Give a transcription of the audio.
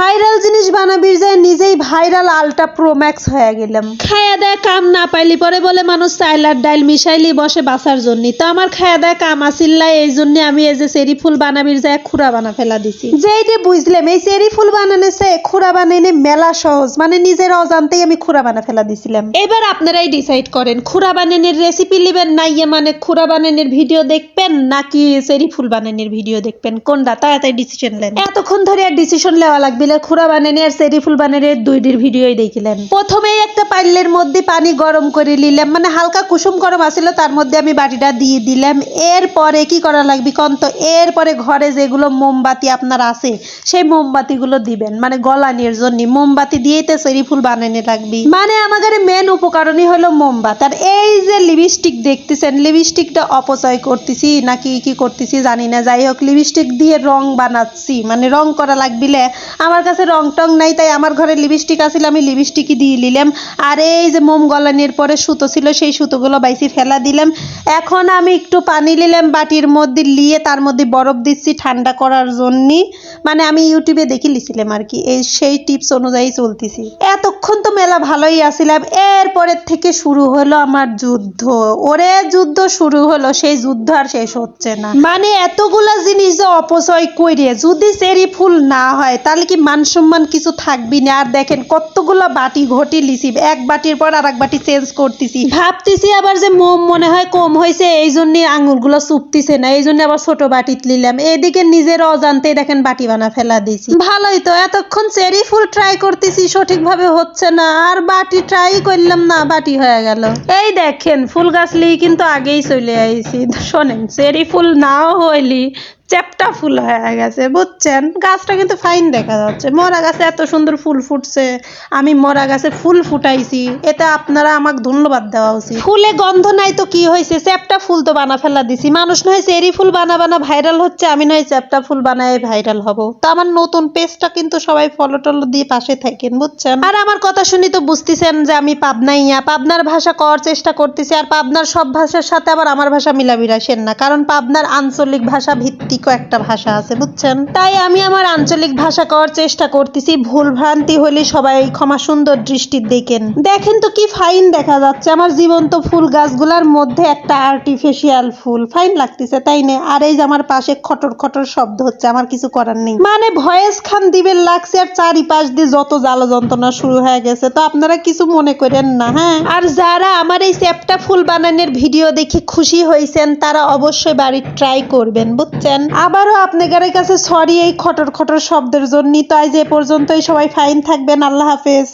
Viral জিনিস বানাবির যায় নিজেই ভাইরাল প্রো ম্যাক্স হয়ে গেলাম। খায়া দেয় কাম না পাইলি পরে বলে মানুষ চাইলার ডাইল মিশাইলি বসে বাসার জন্য। তো আমার খায়া দেয় কাম আসিল্লাই এই জন্য আমি এই যে চেরি ফুল বানাবির যায় বানা ফেলা দিছি। যেইটা বুঝলাম এই চেরি ফুল বানানো সে বানাইনে মেলা সহজ। মানে নিজের অজান্তেই আমি খুঁড়া বানা ফেলা দিছিলাম। এবার আপনারাই ডিসাইড করেন খুঁড়া বানানোর রেসিপি নেবেন না ইয়ে মানে খুঁড়া বানানোর ভিডিও দেখবেন নাকি চেরি ফুল বানানোর ভিডিও দেখবেন? কোনটা? তাড়াতাড়ি ডিসিশন নেন এতক্ষণ ধরে আর ডিসিশন নেওয়া লাগবে না খুঁড়া বানানি আর চেরি ফুল বানানোর দুইটির ভিডিওই দেখিলেন। প্রথমেই একটা পাইলের মধ্যে পানি গরম করে নিলাম মানে হালকা কুসুম গরম আসছিল তার মধ্যে আমি বাটিটা দিয়ে দিলাম। এরপরে কি করা লাগবে কন তো? এরপরে ঘরে যেগুলো মোমবাতি আপনার আছে, সেই মোমবাতিগুলো দিবেন মানে গলানির জন্য। মোমবাতি দিয়েই তো চেরি ফুল বানানো লাগবে। মানে আমাদের মেন উপকরণই হলো মোমবাতি। আর এই যে লিপস্টিক দেখতেছেন লিপস্টিকটা অপচয় করতেছি নাকি কি করতেছি জানি না। যাই হোক লিপস্টিক দিয়ে রং বানাচ্ছি মানে রং করা লাগবিলে। আমার কাছে রং টং নাই, তাই আমার ঘরে লিপস্টিক আছিল, আমি লিপস্টিকই দিয়ে নিলাম। আর এই যে মোম গলানির পরে সুতো ছিল, সেই সুতোগুলো বাইসি ফেলা দিলাম। এখন আমি একটু পানি নিলাম, বাটির মধ্যে নিয়ে তার মধ্যে বরফ দিচ্ছি ঠান্ডা করার জন্যে। মানে আমি ইউটিউবে দেখে লিছিলাম আর কি, এই সেই টিপস অনুযায়ী চলতেছি। এতক্ষণ তো মেলা ভালোই আসিলাম, এরপরের থেকে শুরু হলো আমার যুদ্ধ। ওরে যুদ্ধ শুরু হলো, সেই যুদ্ধ আর শেষ হচ্ছে না। মানে এতগুলা জিনিস যে অপচয় কইরে, যদি চেরি ফুল না হয়, তাহলে কি মান সম্মান কিছু থাকবি না। আর দেখেন কতগুলা বাটি ঘটি লিছি এক বাটির পর আর এক বাটি চেঞ্জ করতেছি। ভাবতেছি আবার যে মোম মনে হয় কম হয়েছে এই জন্য আঙুরগুলো চুপতিছে না এই জন্য আবার ছোট বাটিত নিলাম। এদিকে নিজের অজান্তেই দেখেন বাটি বানা ফেলা দিছি। ভালোই তো এতক্ষণ চেরি ফুল ট্রাই করতেছি সঠিকভাবে হচ্ছে না। আর বাটি ট্রাই করলাম না বাটি হয়ে গেল। এই দেখেন ফুল গাছ লিয়ে কিন্তু আগেই চলে আইছি। শোনেন চেরি ফুল নাও হইলি চ্যাপটা ফুল হয়ে গেছে, বুঝছেন? গাছটা কিন্তু ফাইন দেখা যাচ্ছে। মরা গাছে এত সুন্দর ফুল ফুটছে, আমি মরা গাছে ফুল ফুটাইছি এতে আপনারা আমাকে ধন্যবাদ দেওয়া উচিত। ফুলে গন্ধ নাই তো কি হয়েছে? চ্যাপটা ফুল তো বানা ফেলা দিছি। মানুষ নয় চেরি ফুল বানা বানা ভাইরাল হচ্ছে, আমি নয় চ্যাপটা ফুল বানায় ভাইরাল হব। তো আমার নতুন পেজটা কিন্তু সবাই ফলো টলো দিয়ে পাশে থাকেন, বুঝছেন? আর আমার কথা শুনি তো বুঝতেছেন যে আমি পাবনাইয়া পাবনার ভাষা করার চেষ্টা করতেছি, আর পাবনার সব ভাষার সাথে আবার আমার ভাষা মিলামিলা সেন না, কারণ পাবনার আঞ্চলিক ভাষা ভিত্তিকও একটা ভাষা আছে, বুঝছেন? তাই আমি আমার আঞ্চলিক ভাষা করার চেষ্টা করতেছি। ভুল ভ্রান্তি হলে সবাই ক্ষমা সুন্দর দৃষ্টির দেখেন। দেখেন তো কি ফাইন দেখা যাচ্ছে। আমার জীবন্ত ফুল গাছগুলার মধ্যে একটা আর্টিফিশিয়াল ফুল। ফাইন লাগতেছে, তাই না? আর এই যে আমার পাশে খটর খটর শব্দ হচ্ছে, আমার কিছু করার নেই। মানে ভয়েস খান দিবেন লাগছে, আর চারিপাশ দিয়ে যত জ্বালা যন্ত্রণা শুরু হয়ে গেছে। তো আপনারা কিছু মনে করেন না হ্যাঁ? আর যারা আমার এই চ্যাপটা ফুল বানানোর ভিডিও দেখে খুশি হয়েছেন, তারা অবশ্যই বাড়ির ট্রাই করবেন, বুঝছেন? আবারও আপনাদের কাছে সরি এই খটর খটর শব্দের জন্য তাই যে পর্যন্তই, সবাই ফাইন থাকবেন, আল্লাহ হাফেজ।